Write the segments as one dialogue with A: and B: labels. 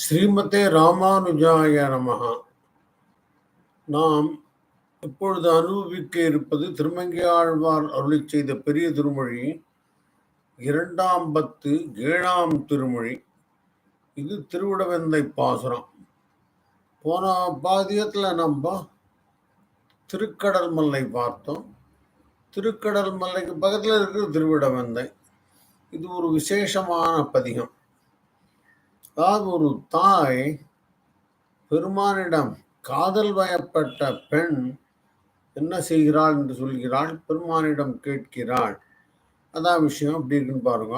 A: ஸ்ரீமதே ராமானுஜாய நமகா நாம் இப்பொழுது அனுபவிக்க இருப்பது திருமங்கையாழ்வார் அருளி செய்த பெரிய திருமொழி இரண்டாம் பத்து ஏழாம் திருமொழி. இது திருவிடவெந்தை பாசுரம். போன பாதியத்தில் நம்ம திருக்கடல் மல்லை பார்த்தோம். திருக்கடல் மல்லைக்கு பக்கத்தில் இருக்கிற திருவிடவெந்தை. இது ஒரு விசேஷமான பதிகம். அதாவது ஒரு தாய் பெருமானிடம் காதல் வயப்பட்ட பெண் என்ன செய்கிறாள் என்று சொல்கிறாள் பெருமானிடம் கேட்கிறாள். அதான் விஷயம் அப்படி இருக்குன்னு பாருங்க.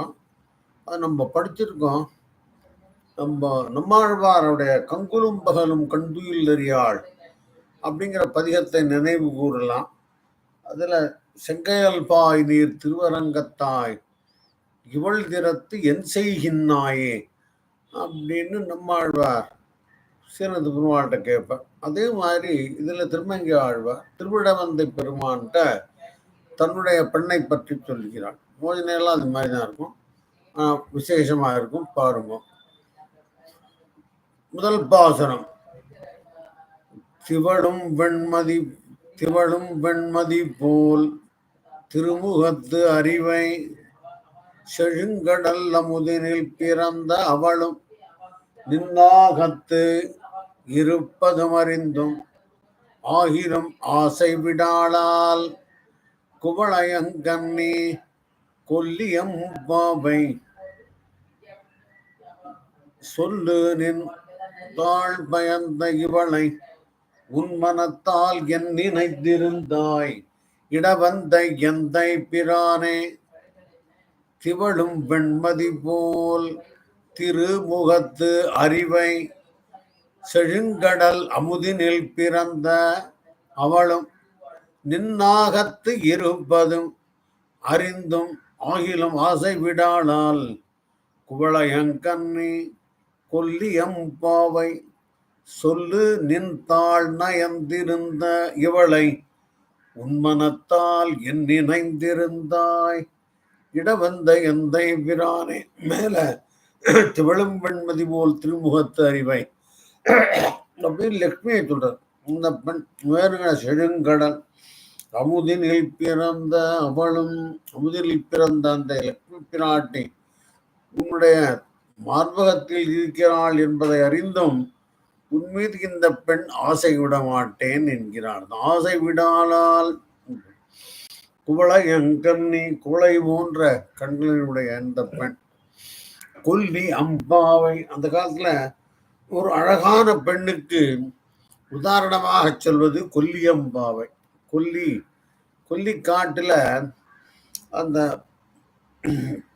A: அது நம்ம படிச்சிருக்கோம். நம்ம நம்மாழ்வாருடைய கங்குலும் பகலும் கண்துயில் தெரியாள் அப்படிங்கிற பதிகத்தை நினைவு கூறலாம். அதில் செங்கையல்பாய் நீர் திருவரங்கத்தாய் இவள் திறத்து என் செய்கின்னாயே அப்படின்னு நம்மாழ்வார் சீனது பெருமாள்கிட்ட கேட்பேன் அதே மாதிரி இதில் திருமங்கி ஆழ்வார் திருவிடவந்தை பெருமான்கிட்ட தன்னுடைய பெண்ணை பற்றி சொல்கிறாள் மோஜனையெல்லாம் அது மாதிரி தான் இருக்கும். ஆஹ் இருக்கும். பாருங்க. முதல் பாசனம். திவழும் வெண்மதி திவழும் வெண்மதி போல் திருமுகத்து அறிவை செழுங்கடல் அமுதினில் பிறந்த அவளும் நின்னாகத்து இருப்பதுமறிந்தும் ஆகிலும் ஆசை விடாளால் குவளையங்கண்ணி கொல்லியம் பாவை. சொல்லு நின் தாழ் பயந்த இவளை உன் மனத்தால் என் நினைத்திருந்தாய். இடவந்த எந்தை பிரானே திவழும் வெண்மதி போல் திருமுகத்து அறிவை செழுங்கடல் அமுதினில் பிறந்த அவளும் நின்னாகத்து இருப்பதும் அறிந்தும் ஆகிலும் ஆசை விடாளால் குவளையங்கண்ணி கொல்லியம் பாவை சொல்லு நின் தாழ் நயந்திருந்த இவளை உன்மனத்தால் என் நினைந்திருந்தாய். இடவந்த எந்தை பிரானே மேல திவழும் வெண்மதி போல் திருமுகத்து அறிவை. அப்படின்னு லக்ஷ்மியை சொல்றார். இந்த பெண் வேறுகிற செழுங்கடல் அமுதினில் பிறந்த அவளும் அமுதினில் பிறந்த அந்த லக்ஷ்மி பிராட்டி உன்னுடைய மார்பகத்தில் இருக்கிறாள் என்பதை அறிந்தும் உன் மீது இந்த பெண் ஆசை விட மாட்டேன் என்கிறார். ஆசை விடாலால் குவளை எங்கண்ணி குவளை போன்ற கண்களினுடைய அந்த பெண் கொல்லி அம்பாவை அந்த காலத்துல ஒரு அழகான பெண்ணுக்கு உதாரணமாக சொல்வது கொல்லியம்பாவை கொல்லி கொல்லி காட்டுல அந்த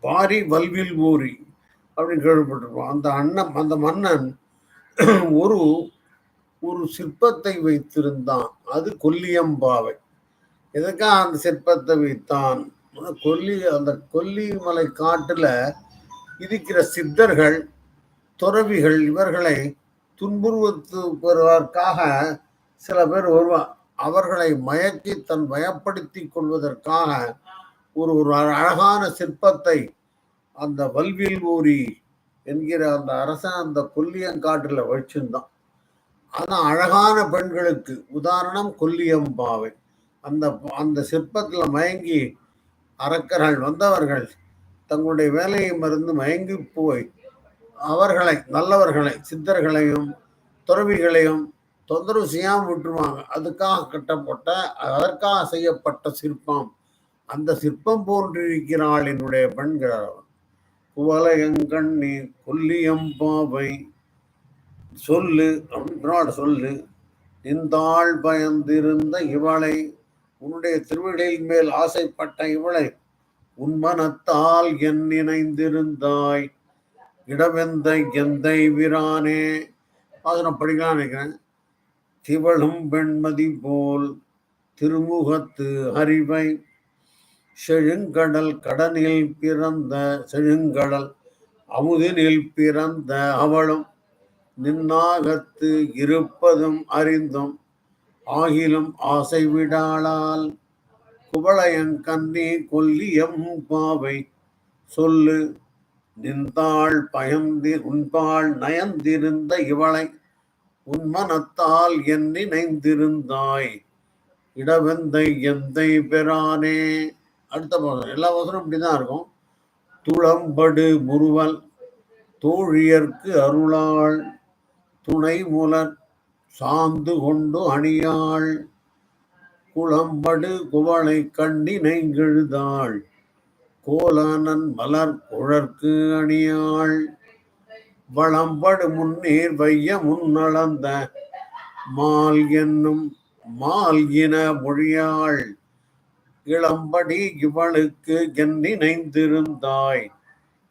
A: பாரி வல்வில் ஊரி அப்படின்னு கேள்விப்பட்டிருப்போம். அந்த அண்ணன் அந்த மன்னன் ஒரு ஒரு சிற்பத்தை வைத்திருந்தான். அது கொல்லியம்பாவை எதுக்காக அந்த சிற்பத்தை வைத்தான்? கொல்லி அந்த கொல்லிமலை காட்டுல இருக்கிற சித்தர்கள் துறவிகள் இவர்களை துன்புறுவத்து சில பேர் வருவார் அவர்களை மயக்கி தன் வயப்படுத்தி கொள்வதற்காக ஒரு ஒரு அழகான சிற்பத்தை அந்த வல்வில் ஊரி என்கிற அந்த அரசன் அந்த கொல்லியங்காட்டில் வச்சிருந்தான். ஆனால் அழகான பெண்களுக்கு உதாரணம் கொல்லியம்பாவை அந்த அந்த சிற்பத்தில் மயங்கி அரக்கர்கள் வந்தவர்கள் தங்களுடைய வேலையை மறந்து மயங்கி போய் அவர்களை நல்லவர்களை சித்தர்களையும் துறவிகளையும் தொந்தரவு செய்யாமல் விட்டுருவாங்க. அதுக்காக கட்டப்பட்ட அதற்காக செய்யப்பட்ட சிற்பம். அந்த சிற்பம் போன்றிருக்கிறாள் என்னுடைய பெண்கிறார் குவலையங்கண்ணி கொல்லியம்பாவை சொல்லு அப்படின்னு சொல்லு. இந்தாள் பயந்திருந்த இவளை உன்னுடைய திருவிடையில் மேல் ஆசைப்பட்ட இவளை உன் மனத்தால் என் நினைந்திருந்தாய் இடவெந்த எந்தை விரானே. அது நான் படிக்கலாம் நினைக்கிறேன். திவளும் வெண்மதி போல் திருமுகத்து அறிவை. செழுங்கடல் கடனில் பிறந்த செழுங்கடல் அமுதினில் பிறந்த அவளும் நின்னாகத்து இருப்பதும் அறிந்தும் ஆகிலும் ஆசை விடாளால் குவளையன் கண்ணி கொல்லியம் பாவை. சொல்லு நின்றாள் பயந்தி உன்பாள் நயந்திருந்த இவளை உன்மனத்தால் என் நினைந்திருந்தாய். இடவெந்தை எந்தை பெறானே. அடுத்த போதும் எல்லா வசனம் இப்படிதான் இருக்கும். துளம்படு முருவல் தோழியர்க்கு அருளாள் துணை முலர் சாந்து கொண்டு அணியாள். குளம்படு குவளை கண்ணினை கெழுதாள். கோலானன் மலர் குழற்கு அணியாள். வளம்படு முன்னீர் வைய முன்னளந்த மால் என்னும் மால் இன மொழியாள். இளம்படி இவளுக்கு என்னிணைந்திருந்தாய்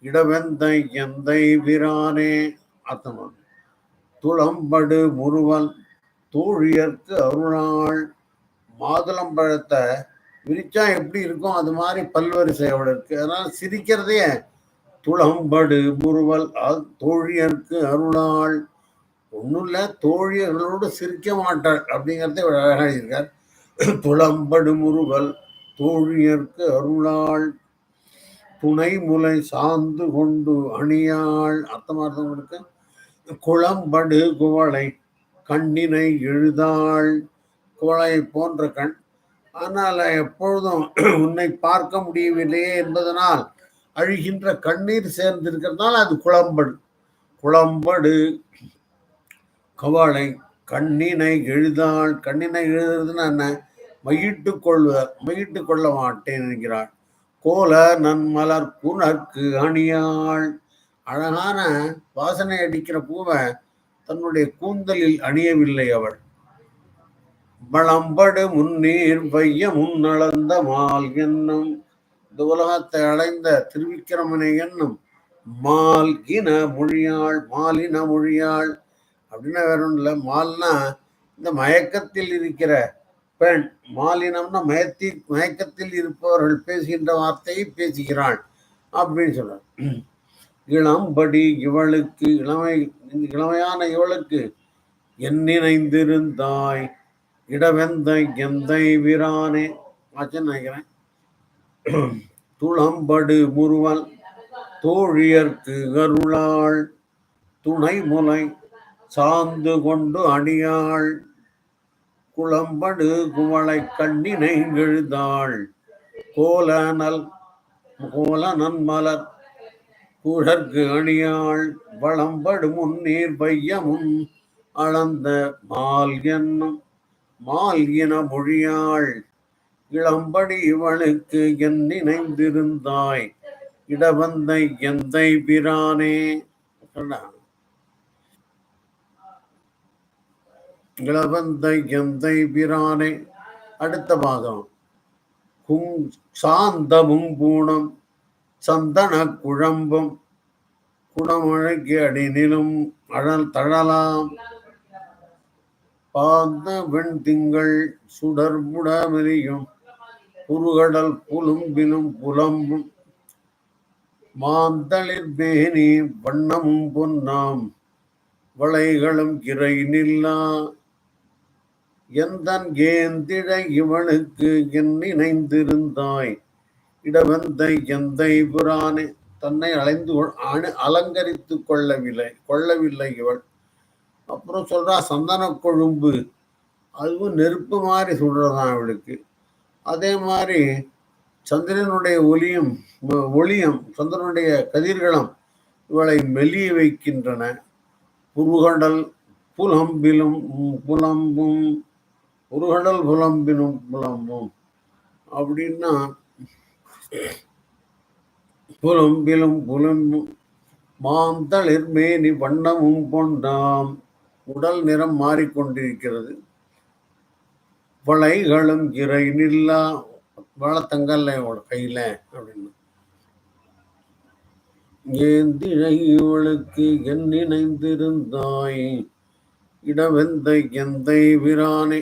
A: இடவெந்த இடவெந்தை எந்தை விரானே? அத்தமன் துளம்படு முருவல் தோழியர்க்கு அருளாள். மாதுளம்பழத்தை விரிச்சா எப்படி இருக்கும்? அது மாதிரி பல்வரிசையோட இருக்கு. அதனால சிரிக்கிறதே துளம்படு முருவல் தோழியர்க்கு அருளாள். ஒன்றும் இல்லை தோழியர்களோடு சிரிக்க மாட்டாள் அப்படிங்கிறத அழகாக இருக்கார். துளம்படு முருகல் தோழியர்க்கு அருளாள். துணை முலை சார்ந்து கொண்டு அணியாள். அர்த்தமார்த்தவங்களுக்கு குளம்படு குவளை கண்ணினை எழுதாள். குவளை போன்ற கண். ஆனால் எப்பொழுதும் உன்னை பார்க்க முடியவில்லையே என்பதனால் அழுகின்ற கண்ணீர் சேர்ந்திருக்கிறதுனால அது குளம்படு குளம்படு கவலை. கண்ணினை எழுதாள். கண்ணினை எழுதுறதுன்னா என்ன? மையிட்டு கொள்வ மையிட்டு கொள்ள மாட்டேன் என்கிறாள். கோல நன்மலர் புனர்க்கு அணியாள். அழகான வாசனை அடிக்கிற பூவை தன்னுடைய கூந்தலில் அணியவில்லை அவள். வளம்படு முன்னீர் பைய முன்னளந்த மால் என்னும். இந்த உலகத்தை அடைந்த திருவிக்கிரமனை என்னும். மால் இன மொழியாள் மாலின மொழியாள். அப்படின்னா வேற ஒன்றும் இல்லை. மால்னா இந்த மயக்கத்தில் இருக்கிற பெண். மாலினம்னா மயத்தி மயக்கத்தில் இருப்பவர்கள் பேசுகின்ற வார்த்தையை பேசுகிறாள் அப்படின்னு சொல்றார். இளம்படி இவளுக்கு இளமை இளமையான இவளுக்கு என் நினைந்திருந்தாய். இடவெந்தை எந்தை வீரானே. ஆச்சுன்னு நினைக்கிறேன். துளம்படு முருவல் தோழியர்க்கு கருளாள் துணை முலை சார்ந்து கொண்டு அணியாள் குளம்படு குவளை கண்ணினை எழுதாள் கோலனல் கோல நன்மலர் குழற்கு அணியாள் வளம்படு முன்னீர் பைய முன் அளந்த மால் என்னும் மால் இன மொழியாள். இளம்படி இவளுக்கு என் நினைந்திருந்தாய். இடவந்தை எந்தை பிரானே இளவந்த எந்தை பிரானே அடுத்த பாகம். குங் சாந்தமும் பூணம் சந்தன குழம்பும். குணமழகி அடினிலும் அழல் தழலாம். பாந்த வெண் திங்கள் சுடர்புடமெறியும் குறுகடல் புலும்பிலும் புலம்பும் மாந்தளிர் பேணி வண்ணமும் பொன்னாம் வளைகளும் கிரை நில்லா எந்தன் கேந்திழ இவனுக்கு என் நினைந்திருந்தாய் இடவந்தை எந்தை புரானே? தன்னை அலைந்து அணு அலங்கரித்து கொள்ளவில்லை கொள்ளவில்லை இவள். அப்புறம் சொல்றா சந்தன கொழும்பு அதுவும் நெருப்பு மாதிரி சுடுறதான் அவளுக்கு. அதே மாதிரி சந்திரனுடைய ஒளியும் ஒளியும் சந்திரனுடைய கதிர்களும் இவளை மெலிய வைக்கின்றன. புருகடல் புலம்பிலும் புலம்பும் புருகடல் புலம்பினும் புலம்பும் அப்படின்னா புலம்பிலும் புலம்பும். மாந்தளிர் மேனி வண்ணமும் கொண்டாம். உடல் நிறம் மாறிக்கொண்டிருக்கிறது. வளைகளும் இறை நில்லா வளத்தங்கல்ல கையில அப்படின்னு. ஏந்திழை இவளுக்கு என் நினைந்திருந்தாய் இடவெந்தை எந்தை விரானே.